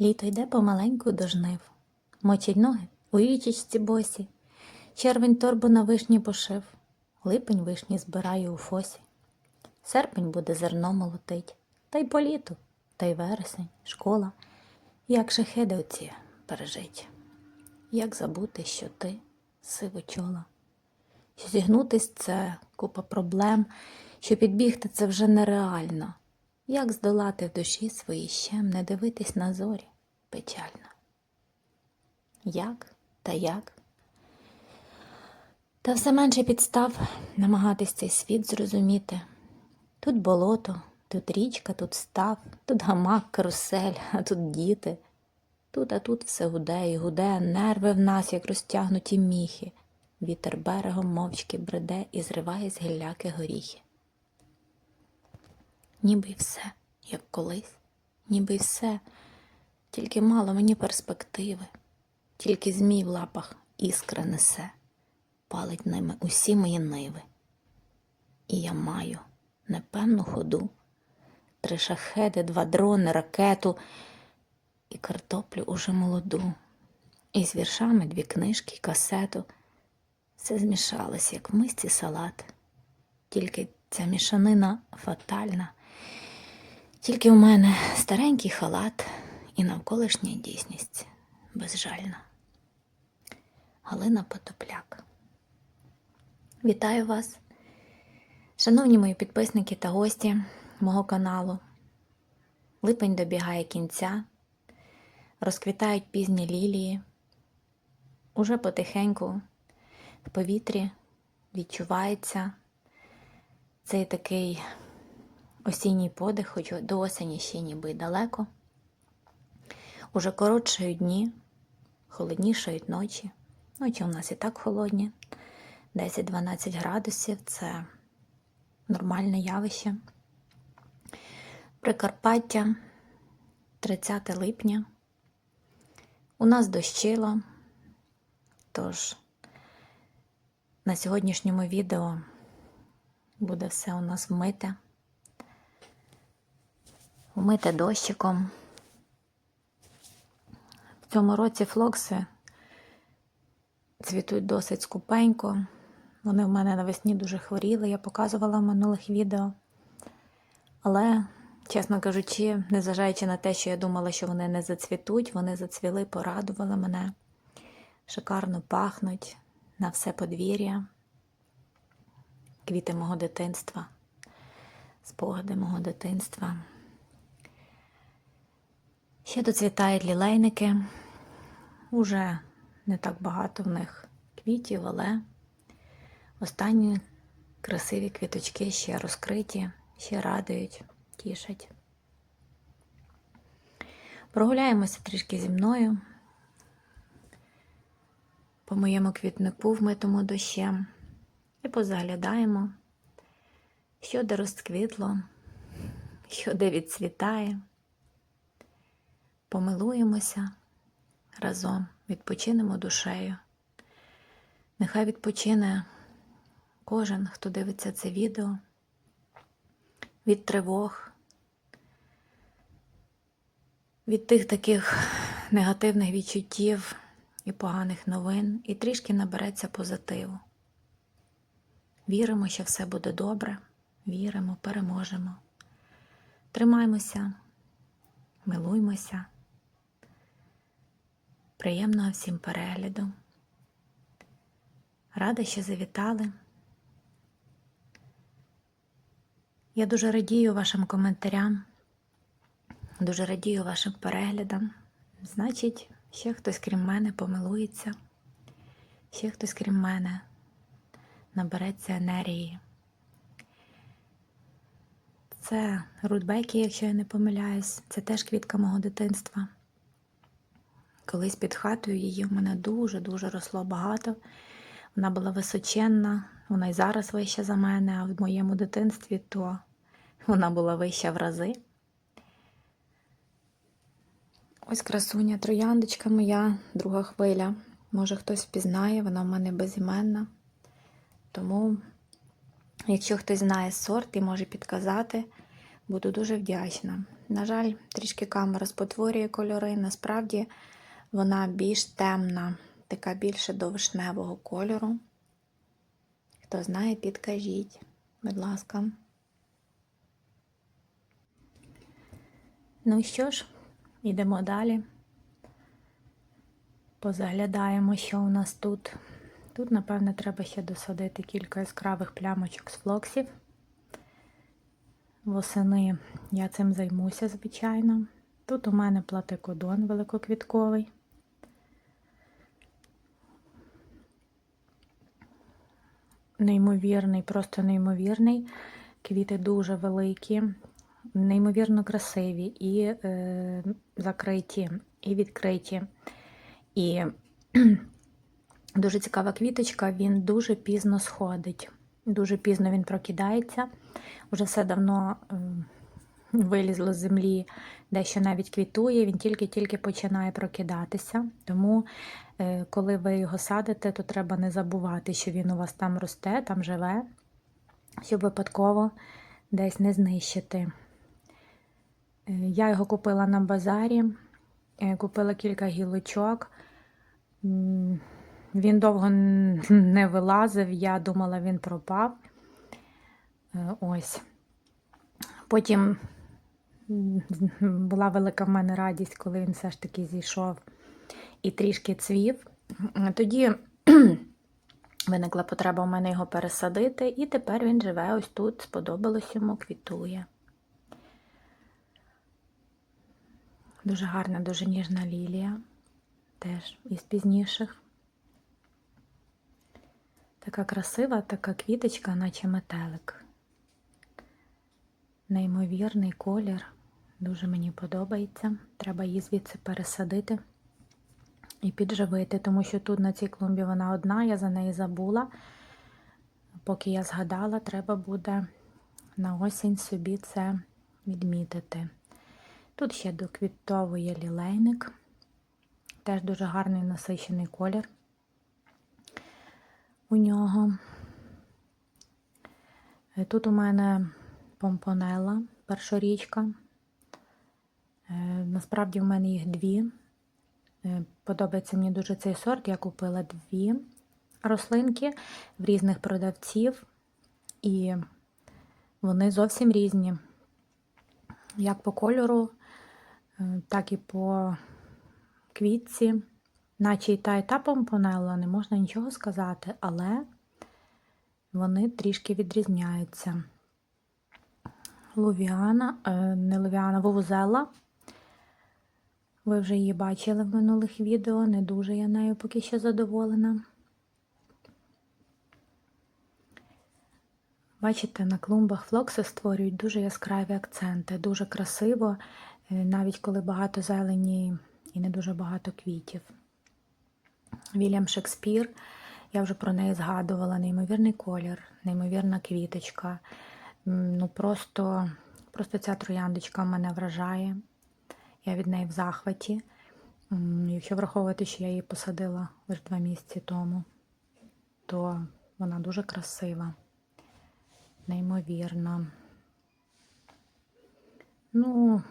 Літо йде помаленьку до жнив, мочить ноги у річечці босі, червень торбу на вишні пошив, липень вишні збирає у фосі. Серпень буде зерно молотить, та й по літу, та й вересень, школа. Як же хедовці пережить, як забути, що ти сивочола. Що зігнутись це купа проблем, що підбігти це вже нереально. Як здолати в душі свої щем, не дивитись на зорі печально. Як та як? Та все менше підстав намагатись цей світ зрозуміти. Тут болото, тут річка, тут став, тут гамак, карусель, а тут діти. Тут, а тут все гуде і гуде, нерви в нас, як розтягнуті міхи. Вітер берегом мовчки бреде і зриває з гілляки горіхи. Ніби й все, як колись, ніби й все, тільки мало мені перспективи, тільки змій в лапах іскра несе, палить ними усі мої ниви. І я маю непевну ходу, три шахеди, два дрони, ракету і картоплю уже молоду, і з віршами дві книжки касету. Все змішалось, як в мисці салат. Тільки ця мішанина фатальна. Тільки в мене старенький халат і навколишня дійсність безжальна. Галина Потопляк. Вітаю вас, шановні мої підписники та гості мого каналу. Липень добігає кінця, розквітають пізні лілії. Уже потихеньку в повітрі відчувається цей такий осінній подих, хоч до осені ще ніби далеко. Уже коротшають дні, холоднішають ночі. Ночі у нас і так холодні. 10-12 градусів це нормальне явище. Прикарпаття 30 липня. У нас дощило, тож на сьогоднішньому відео буде все у нас вмите. Вмите дощиком. Цьому році флокси цвітуть досить скупенько. Вони в мене навесні дуже хворіли, я показувала в минулих відео. Але, чесно кажучи, незважаючи на те, що я думала, що вони не зацвітуть, вони зацвіли, порадували мене. Шикарно пахнуть на все подвір'я, квіти мого дитинства, спогади мого дитинства. Ще доцвітають лілейники. Уже не так багато в них квітів, але останні красиві квіточки ще розкриті, ще радують, тішать. Прогуляємося трішки зі мною по моєму квітнику вмитому дощем і позаглядаємо, що де розквітло, що де відцвітає. Помилуємося разом, відпочинемо душею. Нехай відпочине кожен, хто дивиться це відео від тривог, від тих таких негативних відчуттів і поганих новин, і трішки набереться позитиву. Віримо, що все буде добре, віримо, переможемо. Тримаймося, милуймося. Приємного всім перегляду. Рада, що завітали. Я дуже радію вашим коментарям, дуже радію вашим переглядам. Значить, ще хтось крім мене помилується, ще хтось крім мене набереться енергії. Це рудбеки, якщо я не помиляюсь, це теж квітка мого дитинства. Колись під хатою її в мене дуже-дуже росло багато. Вона була височенна, вона й зараз вища за мене, а в моєму дитинстві то вона була вища в рази. Ось красуня, трояндочка моя, друга хвиля. Може хтось впізнає, вона в мене безіменна. Тому, якщо хтось знає сорт і може підказати, буду дуже вдячна. На жаль, трішки камера спотворює кольори. Насправді вона більш темна, така більше до вишневого кольору. Хто знає, підкажіть, будь ласка. Ну що ж, йдемо далі. Позаглядаємо, що у нас тут. Тут, напевне, треба ще досадити кілька яскравих плямочок з флоксів. Восени я цим займуся, звичайно. Тут у мене платикодон великоквітковий. Неймовірний, просто неймовірний. Квіти дуже великі, неймовірно красиві і е, закриті, і відкриті. І дуже цікава квіточка, він дуже пізно сходить. Дуже пізно він прокидається. Уже все давно е, вилізло з землі, дещо навіть квітує, він тільки-тільки починає прокидатися. Тому, е, коли ви його садите, то треба не забувати, що він у вас там росте, там живе, щоб випадково десь не знищити. Е, Я його купила на базарі, е, купила кілька гілочок. Він довго не вилазив, я думала, він пропав. Ось. Потім була велика в мене радість, коли він все ж таки зійшов і трішки цвів. Тоді виникла потреба в мене його пересадити, і тепер він живе ось тут, сподобалось йому, квітує. Дуже гарна, дуже ніжна лілія, теж із пізніших. Така красива, така квіточка, наче метелик. Неймовірний колір. Дуже мені подобається. Треба її звідси пересадити і підживити, тому що тут на цій клумбі вона одна, я за неї забула. Поки я згадала, треба буде на осінь собі це відмітити. Тут ще доквітовує лілейник. Теж дуже гарний насичений колір у нього. Тут у мене помпонела, першорічка. Е, Насправді в мене їх дві. Е, Подобається мені дуже цей сорт. Я купила дві рослинки в різних продавців, і вони зовсім різні. Як по кольору, е, так і по квітці. Наче і та і та помпонелла, не можна нічого сказати, але вони трішки відрізняються. Лувіана, не лувіана, вовузела. Ви вже її бачили в минулих відео, не дуже я нею поки що задоволена. Бачите, на клумбах флокси створюють дуже яскраві акценти, дуже красиво, е, навіть коли багато зелені і не дуже багато квітів. Вільям Шекспір, я вже про неї згадувала, неймовірний колір, неймовірна квіточка. Ну просто, просто ця трояндочка мене вражає. Я від неї в захваті. Якщо враховувати, що я її посадила лише два місяці тому, то вона дуже красива, неймовірна. Ну,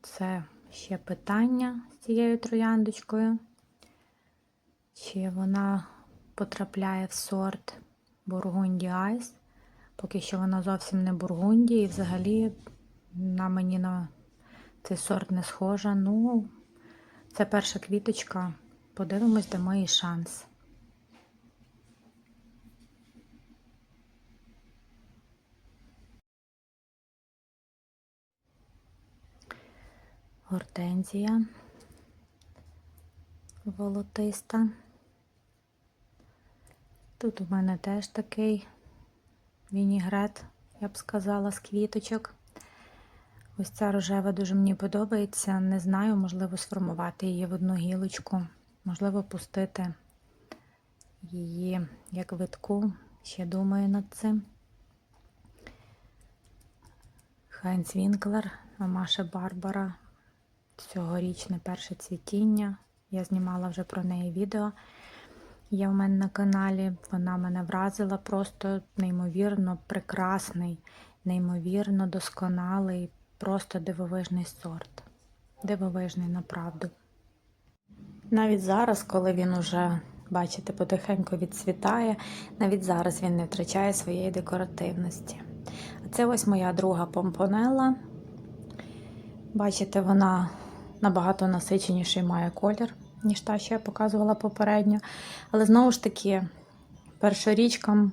це ще питання з цією трояндочкою. Чи вона потрапляє в сорт Бургунді Айс. Поки що вона зовсім не Бургунді, і взагалі на мені на цей сорт не схожа. Ну, це перша квіточка. Подивимось, де мої шанс. Гортензія волотиста. Тут у мене теж такий вінігрет, я б сказала, з квіточок. Ось ця рожева дуже мені подобається. Не знаю, можливо, сформувати її в одну гілочку, можливо, пустити її як витку. Ще думаю над цим. Хайнц Вінклер, Маша Барбара. Цьогорічне перше цвітіння. Я знімала вже про неї відео. Є в мене на каналі. Вона мене вразила просто неймовірно прекрасний, неймовірно досконалий, просто дивовижний сорт. Дивовижний, направду. Навіть зараз, коли він уже, бачите, потихеньку відцвітає, навіть зараз він не втрачає своєї декоративності. А це ось моя друга помпонела. Бачите, вона набагато насиченіший має колір, ніж та, що я показувала попередньо. Але знову ж таки, першорічкам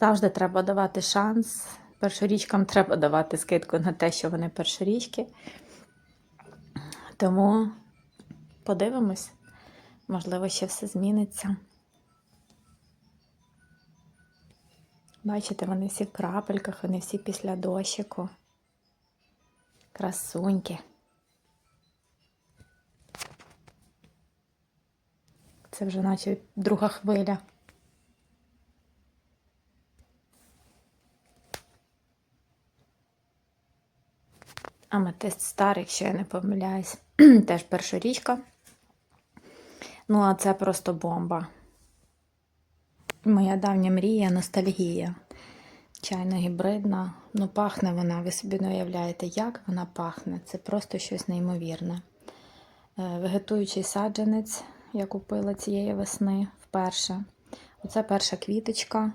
завжди треба давати шанс. Першорічкам треба давати скидку на те, що вони першорічки. Тому подивимось, можливо, ще все зміниться. Бачите, вони всі в крапельках, вони всі після дощику. Красуньки. Це вже наче друга хвиля. Аметист старий, якщо я не помиляюсь. Теж першорічка. Ну, а це просто бомба. Моя давня мрія, ностальгія. Чайно гібридна. Ну, пахне вона, ви собі не уявляєте, як вона пахне. Це просто щось неймовірне. Е, Вегетуючий саджанець я купила цієї весни вперше. Оце перша квіточка.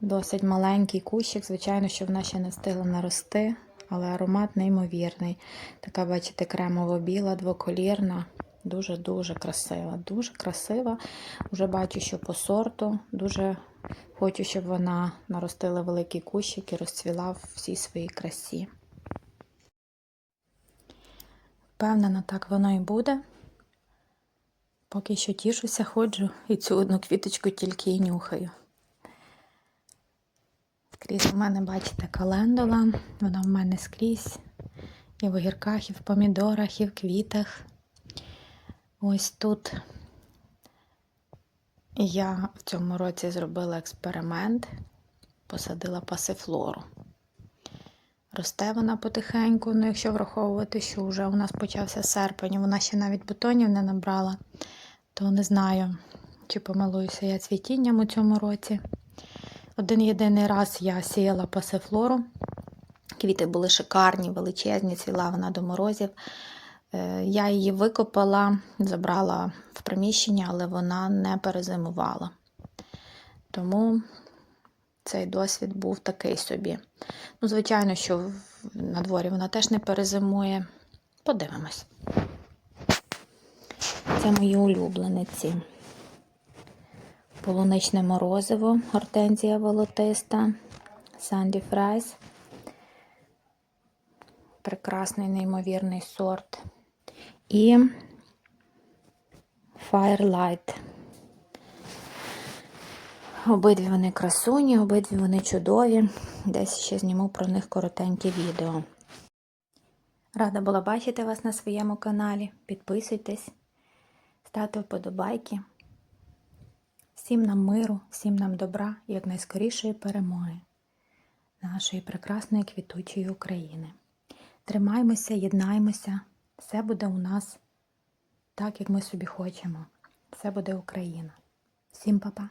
Досить маленький кущик. Звичайно, що вона ще не встигла нарости, але аромат неймовірний. Така, бачите, кремово-біла, двоколірна. Дуже-дуже красива. Дуже красива. Уже бачу, що по сорту. Дуже хочу, щоб вона наростила великий кущик і розцвіла в всій своїй красі. Впевнена, так воно і буде. Поки що тішуся, ходжу і цю одну квіточку тільки і нюхаю. Скрізь у мене, бачите, календула. Вона в мене скрізь. І в огірках, і в помідорах, і в квітах. Ось тут я в цьому році зробила експеримент, посадила пасифлору. Росте вона потихеньку, ну якщо враховувати, що вже у нас почався серпень, вона ще навіть бутонів не набрала, то не знаю, чи помилуюся я цвітінням у цьому році. Один єдиний раз я сіяла пасифлору. Квіти були шикарні, величезні, цвіла вона до морозів. Е, Я її викопала, забрала в приміщення, але вона не перезимувала. Тому цей досвід був такий собі. Ну, звичайно, що на дворі вона теж не перезимує. Подивимось. Це мої улюблениці. Полуничне морозиво, гортензія волотиста, Санді Фрайс. Прекрасний неймовірний сорт. І Firelight. Обидві вони красуні, обидві вони чудові. Десь ще зніму про них коротеньке відео. Рада була бачити вас на своєму каналі. Підписуйтесь, ставте вподобайки. Всім нам миру, всім нам добра і якнайскорішої перемоги нашої прекрасної квітучої України. Тримаймося, єднаймося, все буде у нас так, як ми собі хочемо. Все буде Україна. Всім па-па!